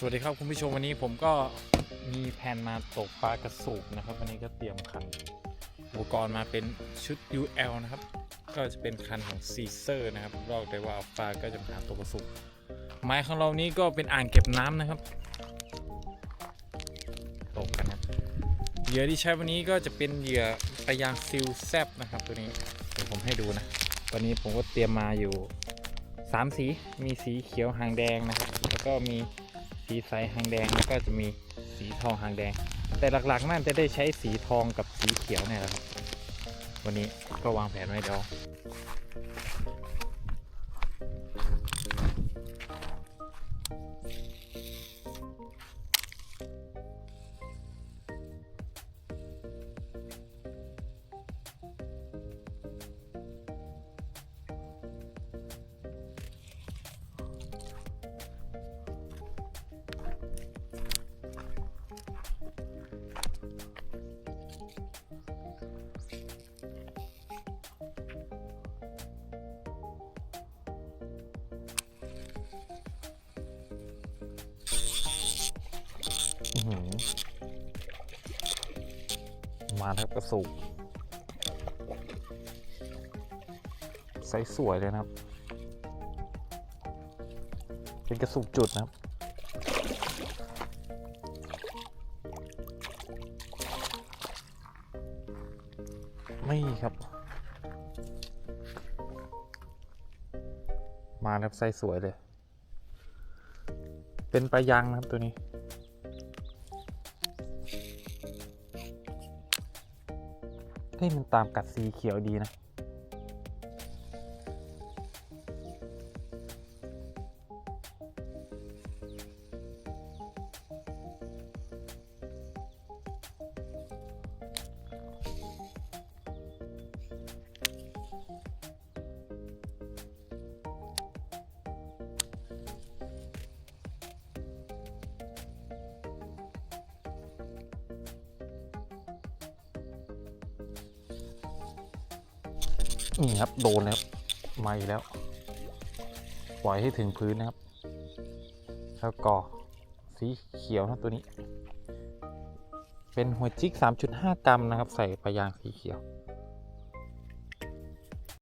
สวัสดีครับคุณผู้ชมวันนี้ผมก็มีแผนมาตกปลากระสูบนะครับ วันนี้ก็เตรียมคันอุปกรณ์มาเป็นชุด UL นะครับ ก็จะเป็นคันของ c ีเซอร์นะครับบอกได้ว่าปลาก็จะมาหาตกกระสูบไม้ของเรานี้ก็เป็นอ่างเก็บน้ำนะครับตกกันนะเหยื่อที่ใช้วันนี้ก็จะเป็นเหยื่อปลายางซิลแซบนะครับ ตัวนี้เดี๋ยวผมให้ดูนะวันนี้ผมก็เตรียมมาอยู่สามสีมีสีเขียวหางแดงนะครับแล้วก็มี สีใสหางแดงแล้วก็จะมีสีทองหางแดง แต่หลักๆน่าจะได้ใช้สีทองกับสีเขียวเนี่ยแหละครับ วันนี้ก็วางแผนไว้เดี๋ยว มาแล้วกระสุกไซส์สวยเลยนะครับ เป็นกระสุกจุดนะครับไม่ครับ มาแล้วไซส์สวยเลย เป็นปลายังนะครับตัวนี้ เฮ้ยมันตามกัดสีเขียวดีนะ นี่ครับโดนนะครับมาอีกแล้ว ปล่อยให้ถึงพื้นนะครับ แล้วก็สีเขียวนะตัวนี้ เป็นหัวจิก 3.5 กรัมนะครับ ใส่ปลายางสีเขียว